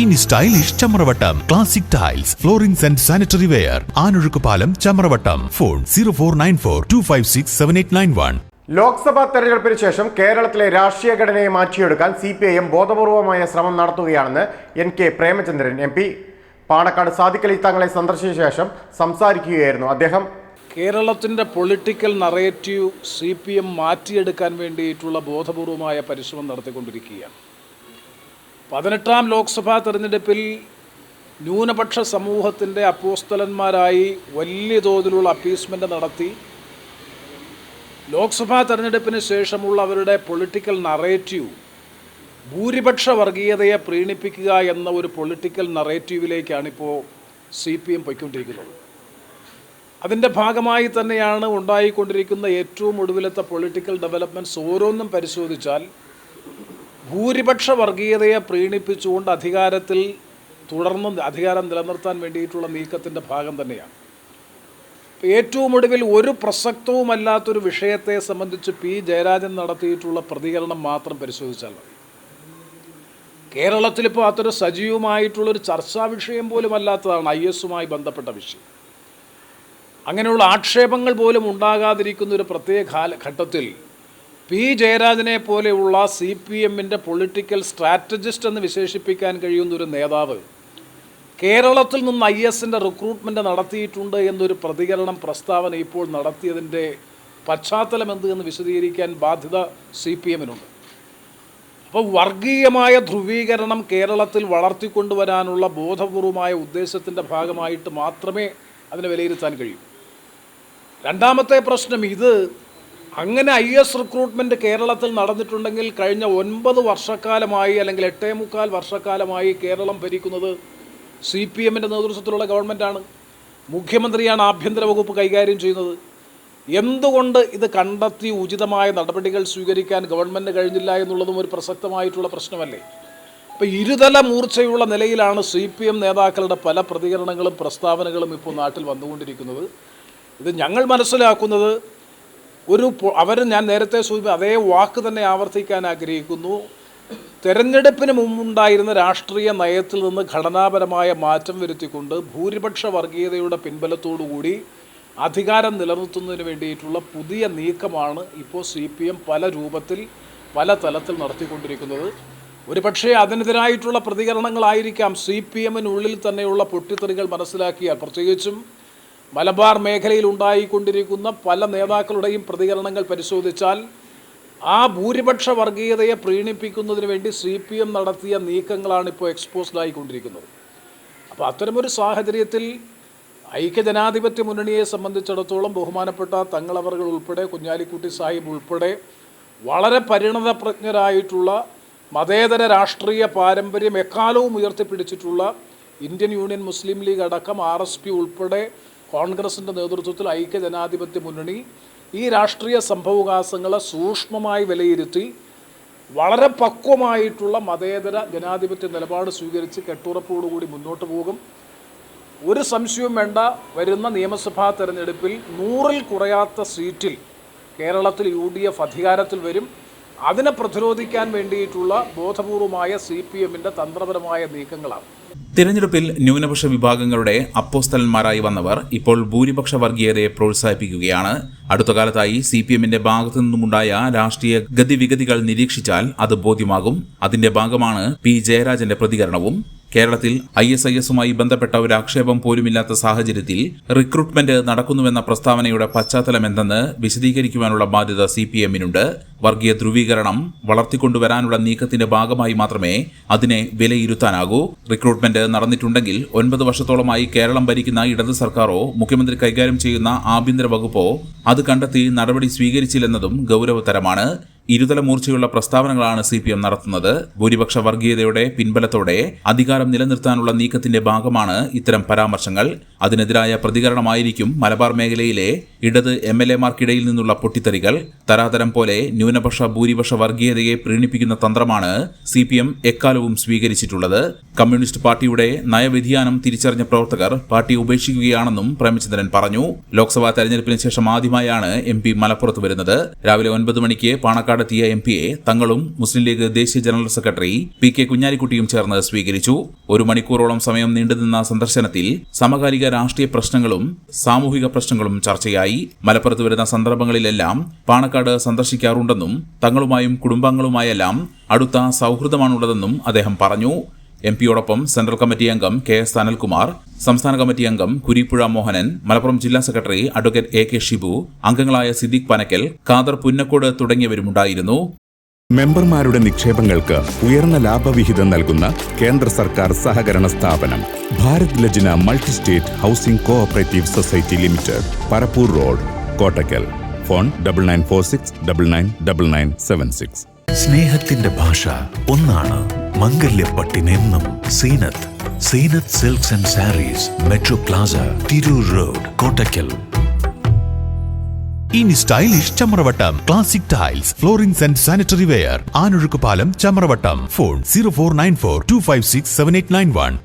ഇനി stylish Chamravattam classic tiles floorings and sanitary ware ആനൊഴുക്ക് പാലം Chamravattam phone zero four nine four two five six seven eight nine one Lok Sabha തെരഞ്ഞെടുപ്പിന് ശേഷം കേരളത്തിലെ രാഷ്ട്രീയ ഘടനയെ മാറ്റിയെടുക്കാൻ സി പി ഐ എം ബോധപൂർവമായ ശ്രമം നടത്തുകയാണെന്ന് N K Premachandran M P. Panakkad Sadiqali തങ്ങളെ സന്ദർശിച്ച ശേഷം സംസാരിക്കുകയായിരുന്നു അദ്ദേഹം. കേരളത്തിന്റെ political narrative C P M മാറ്റിയെടുക്കാൻ വേണ്ടിയിട്ടുള്ള ബോധപൂർവമായ പരിശ്രമം നടത്തിക്കൊണ്ടിരിക്കുകയാണ്. പതിനെട്ടാം ലോക്സഭാ തെരഞ്ഞെടുപ്പിൽ ന്യൂനപക്ഷ സമൂഹത്തിന്റെ അപ്പോസ്തലന്മാരായി വലിയ തോതിലുള്ള അപ്പീസ്മെന്റ് നടത്തി. ലോക്സഭാ തെരഞ്ഞെടുപ്പിന് ശേഷമുള്ള അവരുടെ പൊളിറ്റിക്കൽ നറേറ്റീവ് ഭൂരിപക്ഷ വർഗീയതയെ പ്രീണിപ്പിക്കുക എന്ന ഒരു പൊളിറ്റിക്കൽ നറേറ്റീവിലേക്കാണിപ്പോൾ സി പി എം പൊയ്ക്കൊണ്ടിരിക്കുന്നത്. അതിന്റെ ഭാഗമായി തന്നെയാണ് ഉണ്ടായിക്കൊണ്ടിരിക്കുന്ന ഏറ്റവും ഒടുവിലത്തെ പൊളിറ്റിക്കൽ ഡെവലപ്മെന്റ്സ് ഓരോന്നും പരിശോധിച്ചാൽ ഭൂരിപക്ഷ വർഗീയതയെ പ്രീണിപ്പിച്ചുകൊണ്ട് അധികാരത്തിൽ തുടർന്ന് അധികാരം നിലനിർത്താൻ വേണ്ടിയിട്ടുള്ള നീക്കത്തിന്റെ ഭാഗം തന്നെയാണ്. ഏറ്റവും ഒടുവിൽ ഒരു പ്രസക്തവുമല്ലാത്തൊരു വിഷയത്തെ സംബന്ധിച്ച് പി ജയരാജൻ നടത്തിയിട്ടുള്ള പ്രതികരണം മാത്രം പരിശോധിച്ചാൽ മതി. കേരളത്തിലിപ്പോൾ അതൊരു സജീവമായിട്ടുള്ളൊരു ചർച്ചാ വിഷയം പോലും അല്ലാത്തതാണ് ഐ എസുമായി ബന്ധപ്പെട്ട വിഷയം. അങ്ങനെയുള്ള ആക്ഷേപങ്ങൾ പോലും ഉണ്ടാകാതിരിക്കുന്ന ഒരു പ്രത്യേക കാലഘട്ടത്തിൽ പി ജയരാജനെ പോലെയുള്ള സി പി എമ്മിന്റെ പൊളിറ്റിക്കൽ സ്ട്രാറ്റജിസ്റ്റ് എന്ന് വിശേഷിപ്പിക്കാൻ കഴിയുന്ന ഒരു നേതാവ് കേരളത്തിൽ നിന്ന് ഐ എസിന്റെ റിക്രൂട്ട്മെന്റ് നടത്തിയിട്ടുണ്ട് എന്നൊരു പ്രതികരണം പ്രസ്താവന ഇപ്പോൾ നടത്തിയതിന്റെ പശ്ചാത്തലം എന്ത് എന്ന് വിശദീകരിക്കാൻ ബാധ്യത സി പി എമ്മിനുണ്ട് അപ്പോൾ വർഗീയമായ ധ്രുവീകരണം കേരളത്തിൽ വളർത്തിക്കൊണ്ടുവരാനുള്ള ബോധപൂർവമായ ഉദ്ദേശത്തിന്റെ ഭാഗമായിട്ട് മാത്രമേ അതിനെ വിലയിരുത്താൻ കഴിയൂ. രണ്ടാമത്തെ പ്രശ്നം ഇത് അങ്ങനെ ഐ എസ് റിക്രൂട്ട്മെന്റ് കേരളത്തിൽ നടന്നിട്ടുണ്ടെങ്കിൽ കഴിഞ്ഞ ഒൻപത് വർഷക്കാലമായി അല്ലെങ്കിൽ എട്ടേ മുക്കാൽ വർഷക്കാലമായി കേരളം ഭരിക്കുന്നത് സി പി എമ്മിന്റെ നേതൃത്വത്തിലുള്ള ഗവൺമെന്റാണ് മുഖ്യമന്ത്രിയാണ് ആഭ്യന്തര വകുപ്പ് കൈകാര്യം ചെയ്യുന്നത്. എന്തുകൊണ്ട് ഇത് കണ്ടെത്തി ഉചിതമായ നടപടികൾ സ്വീകരിക്കാൻ ഗവൺമെന്റ് കഴിഞ്ഞില്ല എന്നുള്ളതും ഒരു പ്രസക്തമായിട്ടുള്ള പ്രശ്നമല്ലേ? അപ്പോൾ ഇരുതല മൂർച്ചയുള്ള നിലയിലാണ് സി പി എം നേതാക്കളുടെ പല പ്രതികരണങ്ങളും പ്രസ്താവനകളും ഇപ്പോൾ നാട്ടിൽ വന്നുകൊണ്ടിരിക്കുന്നത്. ഇത് ഞങ്ങൾ മനസ്സിലാക്കുന്നത് ഒരു അവർ ഞാൻ നേരത്തെ സൂചിപ്പിച്ച അതേ വാക്ക് തന്നെ ആവർത്തിക്കാൻ ആഗ്രഹിക്കുന്നു. തെരഞ്ഞെടുപ്പിന് മുമ്പുണ്ടായിരുന്ന രാഷ്ട്രീയ നയത്തിൽ നിന്ന് ഘടനാപരമായ മാറ്റം വരുത്തിക്കൊണ്ട് ഭൂരിപക്ഷ വർഗീയതയുടെ പിൻബലത്തോടുകൂടി അധികാരം നിലനിർത്തുന്നതിന് വേണ്ടിയിട്ടുള്ള പുതിയ നീക്കമാണ് ഇപ്പോൾ സി പി എം പല രൂപത്തിൽ പല തലത്തിൽ നടത്തിക്കൊണ്ടിരിക്കുന്നത്. ഒരുപക്ഷെ അതിനെതിരായിട്ടുള്ള പ്രതികരണങ്ങളായിരിക്കാം സി പി എമ്മിനുള്ളിൽ തന്നെയുള്ള പൊട്ടിത്തെറികൾ മനസ്സിലാക്കിയാൽ. പ്രത്യേകിച്ചും മലബാർ മേഖലയിൽ ഉണ്ടായിക്കൊണ്ടിരിക്കുന്ന പല നേതാക്കളുടെയും പ്രതികരണങ്ങൾ പരിശോധിച്ചാൽ ആ ഭൂരിപക്ഷ വർഗീയതയെ പ്രീണിപ്പിക്കുന്നതിന് വേണ്ടി സി പി എം നടത്തിയ നീക്കങ്ങളാണ് ഇപ്പോൾ എക്സ്പോസ്ഡ് ആയിക്കൊണ്ടിരിക്കുന്നത് അപ്പോൾ അത്തരമൊരു സാഹചര്യത്തിൽ ഐക്യജനാധിപത്യ മുന്നണിയെ സംബന്ധിച്ചിടത്തോളം ബഹുമാനപ്പെട്ട തങ്ങളവറുകൾ ഉൾപ്പെടെ കുഞ്ഞാലിക്കുട്ടി സാഹിബ് ഉൾപ്പെടെ വളരെ പരിണതപ്രജ്ഞരായിട്ടുള്ള മതേതര രാഷ്ട്രീയ പാരമ്പര്യം എക്കാലവും ഉയർത്തിപ്പിടിച്ചിട്ടുള്ള ഇന്ത്യൻ യൂണിയൻ മുസ്ലിം ലീഗ് അടക്കം ആർ എസ് പി ഉൾപ്പെടെ കോൺഗ്രസിന്റെ നേതൃത്വത്തിൽ ഐക്യ ജനാധിപത്യ മുന്നണി ഈ രാഷ്ട്രീയ സംഭവവികാസങ്ങളെ സൂക്ഷ്മമായി വിലയിരുത്തി വളരെ പക്വമായിട്ടുള്ള മതേതര ജനാധിപത്യ നിലപാട് സ്വീകരിച്ച് കെട്ടുറപ്പോടുകൂടി മുന്നോട്ട് പോകും. ഒരു സംശയവും വേണ്ട. വരുന്ന നിയമസഭാ തെരഞ്ഞെടുപ്പിൽ നൂറിൽ കുറയാത്ത സീറ്റിൽ കേരളത്തിൽ യു ഡി എഫ് അധികാരത്തിൽ വരും. അതിനെ പ്രതിരോധിക്കാൻ വേണ്ടിയിട്ടുള്ള ബോധപൂർവമായ സി പി എമ്മിന്റെ തന്ത്രപരമായ നീക്കങ്ങളാണ്. തിരഞ്ഞെടുപ്പിൽ ന്യൂനപക്ഷ വിഭാഗങ്ങളുടെ അപ്പോസ്തലന്മാരായി വന്നവർ ഇപ്പോൾ ഭൂരിപക്ഷ വർഗീയതയെ പ്രോത്സാഹിപ്പിക്കുകയാണ്. അടുത്ത കാലത്തായി സി പി എമ്മിന്റെ ഭാഗത്തു നിന്നുമുണ്ടായ രാഷ്ട്രീയ ഗതിവിഗതികൾ നിരീക്ഷിച്ചാൽ അത് ബോധ്യമാകും. അതിന്റെ ഭാഗമാണ് പി ജയരാജന്റെ പ്രതികരണവും. കേരളത്തിൽ ഐ എസ് ഐ എസുമായി ബന്ധപ്പെട്ട ഒരു ആക്ഷേപം പോലുമില്ലാത്ത സാഹചര്യത്തിൽ റിക്രൂട്ട്മെന്റ് നടക്കുന്നുവെന്ന പ്രസ്താവനയുടെ പശ്ചാത്തലം എന്തെന്ന് വിശദീകരിക്കുവാനുള്ള ബാധ്യത സി പി എമ്മിനുണ്ട്. വർഗീയ ധ്രുവീകരണം വളർത്തിക്കൊണ്ടുവരാനുള്ള നീക്കത്തിന്റെ ഭാഗമായി മാത്രമേ അതിനെ വിലയിരുത്താനാകൂ. റിക്രൂട്ട്മെന്റ് നടന്നിട്ടുണ്ടെങ്കിൽ ഒൻപത് വർഷത്തോളമായി കേരളം ഭരിക്കുന്ന ഇടത് സർക്കാരോ മുഖ്യമന്ത്രി കൈകാര്യം ചെയ്യുന്ന ആഭ്യന്തര വകുപ്പോ അത് കണ്ടെത്തി നടപടി സ്വീകരിച്ചില്ലെന്നതും ഗൗരവതരമാണ്. ഇരുതല മൂർച്ചയുള്ള പ്രസ്താവനകളാണ് സി പി എം നടത്തുന്നത്. ഭൂരിപക്ഷ വർഗീയതയുടെ പിൻബലത്തോടെ അധികാരം നിലനിർത്താനുള്ള നീക്കത്തിന്റെ ഭാഗമാണ് ഇത്തരം പരാമർശങ്ങൾ. അതിനെതിരായ പ്രതികരണമായിരിക്കും മലബാർ മേഖലയിലെ ഇടത് എം എൽ എമാർക്കിടയിൽ നിന്നുള്ള പൊട്ടിത്തെറികൾ. തരാതരം പോലെ ന്യൂനപക്ഷ ഭൂരിപക്ഷ വർഗീയതയെ പ്രീണിപ്പിക്കുന്ന തന്ത്രമാണ് സി പി എം എക്കാലവും സ്വീകരിച്ചിട്ടുള്ളത്. കമ്മ്യൂണിസ്റ്റ് പാർട്ടിയുടെ നയവ്യതിയാനം തിരിച്ചറിഞ്ഞ പ്രവർത്തകർ പാർട്ടി ഉപേക്ഷിക്കുകയാണെന്നും പ്രേമചന്ദ്രൻ പറഞ്ഞു. ലോക്സഭാ തെരഞ്ഞെടുപ്പിന് ശേഷം ആദ്യമായാണ് എം പി മലപ്പുറത്ത് വരുന്നത്. രാവിലെ ഒൻപത് മണിക്ക് പാണക്കാട് പാണക്കാടെത്തിയ എം പിയെ തങ്ങളും മുസ്ലിം ലീഗ് ദേശീയ ജനറൽ സെക്രട്ടറി പി കെ കുഞ്ഞാലിക്കുട്ടിയും ചേർന്ന് സ്വീകരിച്ചു. ഒരു മണിക്കൂറോളം സമയം നീണ്ടുനിന്ന സന്ദർശനത്തിൽ സമകാലിക രാഷ്ട്രീയ പ്രശ്നങ്ങളും സാമൂഹിക പ്രശ്നങ്ങളും ചർച്ചയായി. മലപ്പുറത്ത് വരുന്ന സന്ദർഭങ്ങളിലെല്ലാം പാണക്കാട് സന്ദർശിക്കാറുണ്ടെന്നും തങ്ങളുമായും കുടുംബാംഗങ്ങളുമായെല്ലാം അടുത്ത സൗഹൃദമാണുള്ളതെന്നും അദ്ദേഹം പറഞ്ഞു. എം പിയോടൊപ്പം സെൻട്രൽ കമ്മിറ്റി അംഗം കെ എസ് അനിൽകുമാർ സംസ്ഥാന കമ്മിറ്റി അംഗം കുരിപ്പുഴ മോഹനൻ മലപ്പുറം ജില്ലാ secretary advocate A K Shibu അംഗങ്ങളായ സിദ്ദിഖ് പനക്കൽ ഖാദർ പുന്നക്കോട് തുടങ്ങിയവരുമുണ്ടായിരുന്നു. മെമ്പർമാരുടെ നിക്ഷേപങ്ങൾക്ക് ഉയർന്ന ലാഭവിഹിതം നൽകുന്ന കേന്ദ്ര സർക്കാർ സഹകരണ സ്ഥാപനം Bharat Lajna multi state housing cooperative society limited Parappur road Kottakkal. Phone double nine four six double nine double nine seven six സ്നേഹത്തിന്റെ ഭാഷ ഒന്നാണ് മംഗല്യപ്പട്ടിനെന്നും Seenath Seenath silks and sarees metro plaza Tirur road Kottakkal ഇനി stylish Chamravattam classic tiles floorings and sanitary ware ആനൊഴുക്ക് പാലം Chamravattam. Phone zero four nine four two five six seven eight nine one.